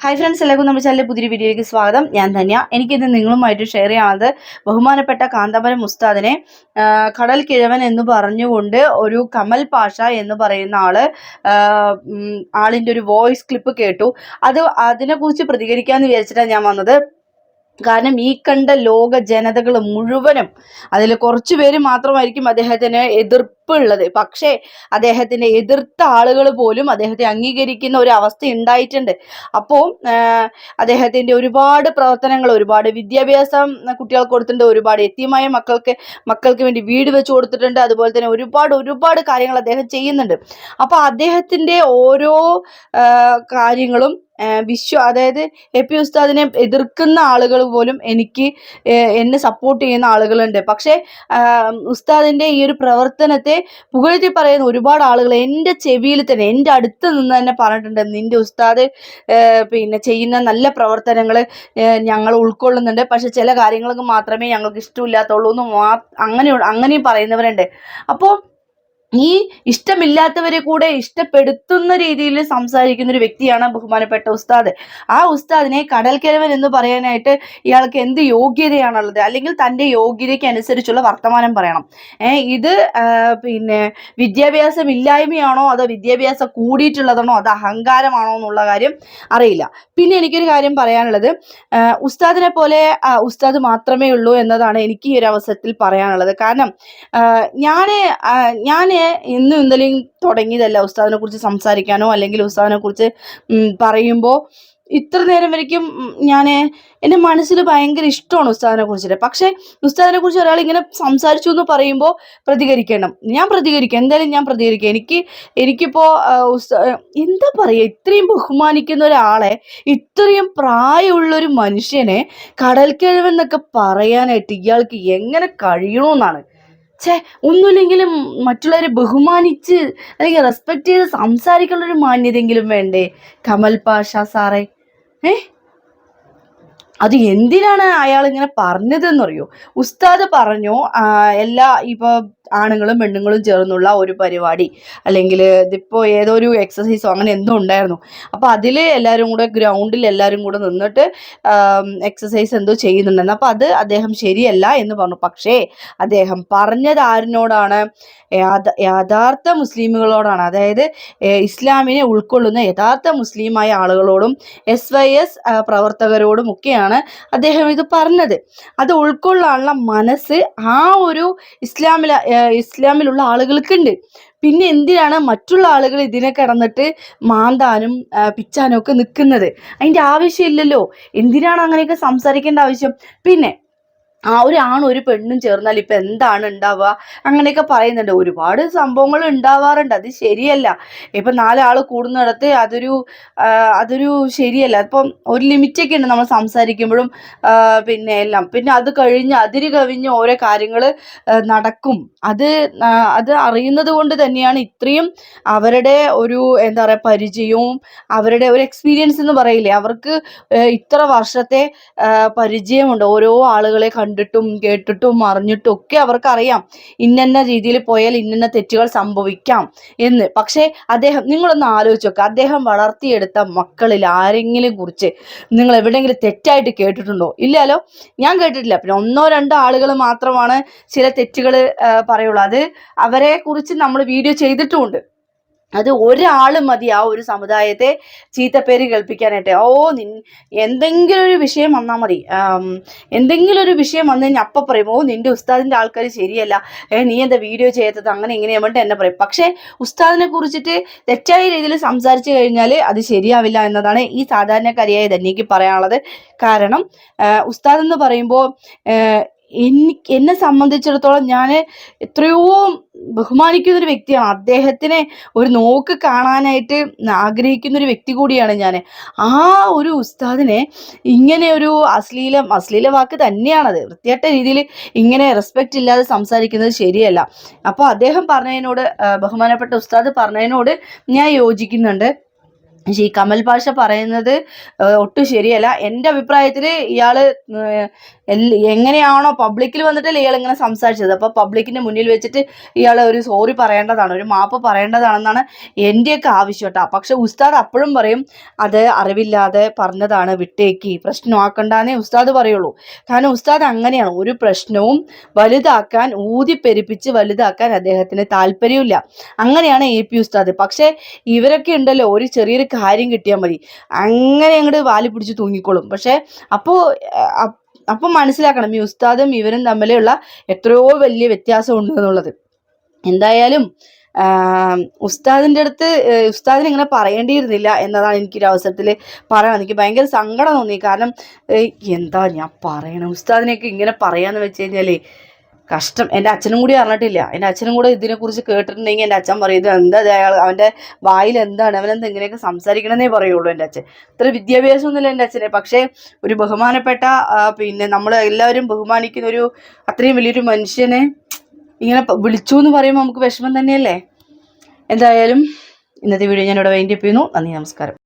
Hi friends എല്ലാവർക്കും നമ്മുടെ ചാനലിലെ പുതിയൊരു വീഡിയോയിലേക്ക് സ്വാഗതം. ഞാൻ ധന്യ. എനിക്കിത് നിങ്ങളുമായിട്ട് ഷെയർ ചെയ്യാനുള്ളത് ബഹുമാനപ്പെട്ട കാന്തപുരം മുസ്താദിനെ കടൽ കിഴവൻ എന്ന് പറഞ്ഞുകൊണ്ട് ഒരു കമൽ പാഷ എന്ന് പറയുന്ന ആൾ ആളിന്റെ ഒരു വോയിസ് ക്ലിപ്പ് കേട്ടു. അത് അതിനെക്കുറിച്ച് പ്രതികരിക്കാമെന്ന് വിചാരിച്ചിട്ടാണ് ഞാൻ വന്നത്. കാരണം ഈ കണ്ട ലോക ജനതകൾ മുഴുവനും അതിൽ കുറച്ചു പേര് മാത്രമായിരിക്കും അദ്ദേഹത്തിന് എതിർപ്പുള്ളത് പക്ഷേ അദ്ദേഹത്തിനെ എതിർത്ത ആളുകൾ പോലും അദ്ദേഹത്തെ അംഗീകരിക്കുന്ന ഒരു അവസ്ഥ ഉണ്ടായിട്ടുണ്ട്. അപ്പോൾ അദ്ദേഹത്തിന്റെ ഒരുപാട് പ്രവർത്തനങ്ങൾ ഒരുപാട് വിദ്യാഭ്യാസം കുട്ടികൾക്ക് കൊടുത്തിട്ടുണ്ട് ഒരുപാട് എത്തിയമായ മക്കൾക്ക് മക്കൾക്ക് വേണ്ടി വീട് വെച്ച് കൊടുത്തിട്ടുണ്ട് അതുപോലെ തന്നെ ഒരുപാട് ഒരുപാട് കാര്യങ്ങൾ അദ്ദേഹം ചെയ്യുന്നുണ്ട്. അപ്പോൾ അദ്ദേഹത്തിന്റെ ഓരോ കാര്യങ്ങളും വിശ്വ അതായത് എ പി ഉസ്താദിനെ എതിർക്കുന്ന ആളുകൾ പോലും എനിക്ക് എന്നെ സപ്പോർട്ട് ചെയ്യുന്ന ആളുകളുണ്ട്. പക്ഷേ ഉസ്താദിന്റെ ഈ ഒരു പ്രവർത്തനത്തെ പുകഴ്ത്തി പറയുന്ന ഒരുപാട് ആളുകൾ എന്റെ ചെവിയിൽ തന്നെ എന്റെ അടുത്ത് നിന്ന് തന്നെ പറഞ്ഞിട്ടുണ്ട്. നിന്റെ ഉസ്താദ് പിന്നെ ചെയ്യുന്ന നല്ല പ്രവർത്തനങ്ങൾ ഞങ്ങൾ ഉൾക്കൊള്ളുന്നുണ്ട്. പക്ഷെ ചില കാര്യങ്ങൾക്ക് മാത്രമേ ഞങ്ങൾക്ക് ഇഷ്ടമില്ലാത്തുള്ളൂ എന്ന് മാ അങ്ങനെ അങ്ങനെയും പറയുന്നവരുണ്ട്. അപ്പോൾ ഈ ഇഷ്ടമില്ലാത്തവരെ കൂടെ ഇഷ്ടപ്പെടുത്തുന്ന രീതിയിൽ സംസാരിക്കുന്ന ഒരു വ്യക്തിയാണ് ബഹുമാനപ്പെട്ട ഉസ്താദ്. ആ ഉസ്താദിനെ കടൽക്കിഴവൻ എന്ന് പറയാനായിട്ട് ഇയാൾക്ക് എന്ത് യോഗ്യതയാണുള്ളത്? അല്ലെങ്കിൽ തന്റെ യോഗ്യതയ്ക്ക് അനുസരിച്ചുള്ള വർത്തമാനം പറയണം. ഇത് പിന്നെ വിദ്യാഭ്യാസം ഇല്ലായ്മയാണോ അതോ വിദ്യാഭ്യാസം കൂടിയിട്ടുള്ളതാണോ അതോ അഹങ്കാരമാണോ എന്നുള്ള കാര്യം അറിയില്ല. പിന്നെ എനിക്കൊരു കാര്യം പറയാനുള്ളത്. ഉസ്താദിനെ പോലെ ഉസ്താദ് മാത്രമേ ഉള്ളൂ എന്നതാണ് എനിക്ക് ഈ ഒരു അവസരത്തിൽ പറയാനുള്ളത്. കാരണം ഞാൻ ഞാൻ ഇന്നും ഇന്നലെയും തുടങ്ങിയതല്ല ഉസ്താദിനെ കുറിച്ച് സംസാരിക്കാനോ അല്ലെങ്കിൽ ഉസ്താദിനെ കുറിച്ച് പറയുമ്പോൾ ഇത്ര നേരം വരയ്ക്കും ഞാൻ എന്റെ മനസ്സിൽ ഭയങ്കര ഇഷ്ടമാണ് ഉസ്താദിനെ കുറിച്ചിട്ട്. പക്ഷേ ഉസ്താദിനെ കുറിച്ച് ഒരാൾ ഇങ്ങനെ സംസാരിച്ചു എന്ന് പറയുമ്പോൾ പ്രതികരിക്കണം. ഞാൻ പ്രതികരിക്കും. എന്തായാലും ഞാൻ പ്രതികരിക്കും. എനിക്ക് എനിക്കിപ്പോൾ എന്താ പറയുക ഇത്രയും ബഹുമാനിക്കുന്ന ഒരാളെ ഇത്രയും പ്രായമുള്ളൊരു മനുഷ്യനെ കടൽക്കിഴവെന്നൊക്കെ പറയാനായിട്ട് ഇയാൾക്ക് എങ്ങനെ കഴിയണമെന്നാണ് ഛേ ഒന്നുമില്ലെങ്കിലും മറ്റുള്ളവരെ ബഹുമാനിച്ച് അല്ലെങ്കിൽ റെസ്പെക്റ്റ് ചെയ്ത് സംസാരിക്കാനുള്ള ഒരു മാന്യതയെങ്കിലും വേണ്ടേ? കമൽ പാഷ സാറേ. ഏ? അത് എന്തിനാണ് അയാൾ ഇങ്ങനെ പറഞ്ഞതെന്നറിയോ? ഉസ്താദ് പറഞ്ഞു എല്ലാ ഇപ്പോൾ ആണുങ്ങളും പെണ്ണുങ്ങളും ചേർന്നുള്ള ഒരു പരിപാടി. അല്ലെങ്കിൽ ഇതിപ്പോൾ ഏതോ ഒരു എക്സസൈസോ അങ്ങനെ എന്തോ ഉണ്ടായിരുന്നു. അപ്പോൾ അതിൽ എല്ലാവരും കൂടെ ഗ്രൗണ്ടിൽ എല്ലാവരും കൂടെ നിന്നിട്ട് എക്സസൈസ് എന്തോ ചെയ്യുന്നുണ്ടെന്ന്. അപ്പോൾ അത് അദ്ദേഹം ശരിയല്ല എന്ന് പറഞ്ഞു. പക്ഷേ അദ്ദേഹം പറഞ്ഞത് ആരിനോടാണ്? യാഥ- യഥാർത്ഥ മുസ്ലിമുകളോടാണ്. അതായത് ഇസ്ലാമിനെ ഉൾക്കൊള്ളുന്ന യഥാർത്ഥ മുസ്ലിമായ ആളുകളോടും എസ് വൈ എസ് പ്രവർത്തകരോടും ഒക്കെയാണ് അദ്ദേഹം ഇത് പറഞ്ഞത്. അത് ഉൾക്കൊള്ളാനുള്ള മനസ്സ് ആ ഒരു ഇസ്ലാമില ഇസ്ലാമിലുള്ള ആളുകൾക്കുണ്ട്. പിന്നെ എന്തിനാണ് മറ്റുള്ള ആളുകൾ ഇതിനെ കിടന്നിട്ട് മാന്താനും പിച്ചാനും ഒക്കെ നിൽക്കുന്നത്? അതിന്റെ ആവശ്യമില്ലല്ലോ. എന്തിനാണ് അങ്ങനെയൊക്കെ സംസാരിക്കേണ്ട ആവശ്യം? പിന്നെ ആ ഒരു ആണും ഒരു പെണ്ണും ചേർന്നാൽ ഇപ്പൊ എന്താണ് ഉണ്ടാവുക? അങ്ങനെയൊക്കെ പറയുന്നുണ്ട്. ഒരുപാട് സംഭവങ്ങൾ ഉണ്ടാവാറുണ്ട്. അത് ശരിയല്ല. ഇപ്പൊ നാലാൾ കൂടുന്നിടത്ത് അതൊരു അതൊരു ശരിയല്ല. ഇപ്പം ഒരു ലിമിറ്റൊക്കെ ഉണ്ട് നമ്മൾ സംസാരിക്കുമ്പോഴും പിന്നെ എല്ലാം. പിന്നെ അത് കഴിഞ്ഞ് അതിര് കവിഞ്ഞ് ഓരോ കാര്യങ്ങൾ നടക്കും. അത് അത് അറിയുന്നത് കൊണ്ട് തന്നെയാണ് ഇത്രയും അവരുടെ ഒരു എന്താ പറയുക പരിചയവും അവരുടെ ഒരു എക്സ്പീരിയൻസ് എന്ന് പറയില്ലേ? അവർക്ക് ഇത്ര വർഷത്തെ പരിചയമുണ്ട്. ഓരോ ആളുകളെ കണ്ടിട്ടും കേട്ടിട്ടും അറിഞ്ഞിട്ടും ഒക്കെ അവർക്കറിയാം. ഇന്നന്ന രീതിയിൽ പോയാൽ ഇന്നന്ന തെറ്റുകൾ സംഭവിക്കാം എന്ന്. പക്ഷേ അദ്ദേഹം നിങ്ങളൊന്ന് ആലോചിച്ച് നോക്കുക അദ്ദേഹം വളർത്തിയെടുത്ത മക്കളിൽ ആരെങ്കിലും കുറിച്ച് നിങ്ങൾ എവിടെയെങ്കിലും തെറ്റായിട്ട് കേട്ടിട്ടുണ്ടോ? ഇല്ലല്ലോ. ഞാൻ കേട്ടിട്ടില്ല. പിന്നെ ഒന്നോ രണ്ടോ ആളുകൾ മാത്രമാണ് ചില തെറ്റുകൾ പറയുള്ളൂ. അത് അവരെ കുറിച്ച് നമ്മൾ വീഡിയോ ചെയ്തിട്ടുമുണ്ട്. അത് ഒരാൾ മതി ആ ഒരു സമുദായത്തെ ചീത്തപ്പേര് കേൾപ്പിക്കാനായിട്ട്. ഓ നിൻ എന്തെങ്കിലും ഒരു വിഷയം വന്നാൽ മതി. എന്തെങ്കിലും ഒരു വിഷയം വന്നു കഴിഞ്ഞാൽ അപ്പം പറയും ഓ നിന്റെ ഉസ്താദിന്റെ ആൾക്കാർ ശരിയല്ല. ഏ നീ എന്താ വീഡിയോ ചെയ്യാത്തത്? അങ്ങനെ ഇങ്ങനെ വേണ്ടി എന്നെ പറയും. പക്ഷേ ഉസ്താദിനെ കുറിച്ചിട്ട് തെറ്റായ രീതിയിൽ സംസാരിച്ചു കഴിഞ്ഞാൽ അത് ശരിയാവില്ല എന്നതാണ് ഈ സാധാരണക്കാരിയായ ധന്യക്ക് പറയാനുള്ളത് കാരണം ഉസ്താദ് എന്ന് പറയുമ്പോൾ എനിക്ക് എന്നെ സംബന്ധിച്ചിടത്തോളം ഞാൻ എത്രയോ ബഹുമാനിക്കുന്ന ഒരു വ്യക്തിയാണ്. അദ്ദേഹത്തിനെ ഒരു നോക്ക് കാണാനായിട്ട് ആഗ്രഹിക്കുന്ന ഒരു വ്യക്തി കൂടിയാണ് ഞാൻ ആ ഒരു ഉസ്താദിനെ ഇങ്ങനെ ഒരു അശ്ലീലം അശ്ലീല വാക്ക് തന്നെയാണത്. വൃത്തിയായിട്ട രീതിയിൽ ഇങ്ങനെ റെസ്പെക്റ്റ് ഇല്ലാതെ സംസാരിക്കുന്നത് ശരിയല്ല. അപ്പോൾ അദ്ദേഹം പറഞ്ഞതിനോട് ബഹുമാനപ്പെട്ട ഉസ്താദ് പറഞ്ഞതിനോട് ഞാൻ യോജിക്കുന്നുണ്ട്. പക്ഷേ ഈ കമൽ പാഷ പറയുന്നത് ഒട്ടും ശരിയല്ല. എന്റെ അഭിപ്രായത്തിൽ ഇയാൾ എങ്ങനെയാണോ പബ്ലിക്കിൽ വന്നിട്ടല്ലേ ഇയാൾ ഇങ്ങനെ സംസാരിച്ചത് അപ്പോൾ പബ്ലിക്കിന്റെ മുന്നിൽ വെച്ചിട്ട് ഇയാൾ ഒരു സോറി പറയേണ്ടതാണ് ഒരു മാപ്പ് പറയേണ്ടതാണെന്നാണ് എന്റെയൊക്കെ ആവശ്യം കേട്ടോ. പക്ഷെ ഉസ്താദ് അപ്പോഴും പറയും അത് അറിവില്ലാതെ പറഞ്ഞതാണ് വിട്ടേക്ക്. പ്രശ്നമാക്കണ്ടെന്നേ ഉസ്താദ് പറയുള്ളൂ. കാരണം ഉസ്താദ് അങ്ങനെയാണ്. ഒരു പ്രശ്നവും വലുതാക്കാൻ ഊതിപ്പെരിപ്പിച്ച് വലുതാക്കാൻ അദ്ദേഹത്തിന് താല്പര്യമില്ല അങ്ങനെയാണ് എ പി ഉസ്താദ്. പക്ഷേ ഇവരൊക്കെ ഉണ്ടല്ലോ ഒരു ചെറിയൊരു കാര്യം കിട്ടിയാൽ മതി. അങ്ങനെ അങ്ങോട്ട് വാലി പിടിച്ച് തൂങ്ങിക്കോളും. പക്ഷെ അപ്പോൾ അപ്പം മനസ്സിലാക്കണം ഈ ഉസ്താദും ഇവരും തമ്മിലുള്ള എത്രയോ വലിയ വ്യത്യാസം ഉണ്ട് എന്നുള്ളത്. എന്തായാലും ഉസ്താദിന്റെ അടുത്ത് ഉസ്താദിന് ഇങ്ങനെ പറയേണ്ടിയിരുന്നില്ല എന്നതാണ് എനിക്കൊരു അവസരത്തിൽ പറയാൻ എനിക്ക് ഭയങ്കര സങ്കടം തോന്നി. കാരണം എന്താ ഞാൻ പറയണം? ഉസ്താദിനെയൊക്കെ ഇങ്ങനെ പറയാന്ന് വെച്ച് കഴിഞ്ഞാലേ കഷ്ടം. എന്റെ അച്ഛനും കൂടി അറിഞ്ഞിട്ടില്ല. എന്റെ അച്ഛനും കൂടെ ഇതിനെക്കുറിച്ച് കേട്ടിട്ടുണ്ടെങ്കിൽ എന്റെ അച്ഛൻ പറയും ഇത് എന്താ അയാൾ അവന്റെ വായിൽ എന്താണ്? അവനെന്ത് ഇങ്ങനെയൊക്കെ സംസാരിക്കണമെന്നേ പറയുള്ളൂ എന്റെ അച്ഛൻ. ഇത്ര വിദ്യാഭ്യാസമൊന്നുമില്ല എന്റെ അച്ഛനെ. പക്ഷേ ഒരു ബഹുമാനപ്പെട്ട പിന്നെ നമ്മൾ എല്ലാവരും ബഹുമാനിക്കുന്ന ഒരു അത്രയും വലിയൊരു മനുഷ്യനെ ഇങ്ങനെ വിളിച്ചു എന്ന് പറയുമ്പോൾ നമുക്ക് വിഷമം തന്നെയല്ലേ? എന്തായാലും ഇന്നത്തെ വീഡിയോ ഞാനിവിടെ വൈൻഡപ്പ് ചെയ്യുന്നു. നന്ദി നമസ്കാരം.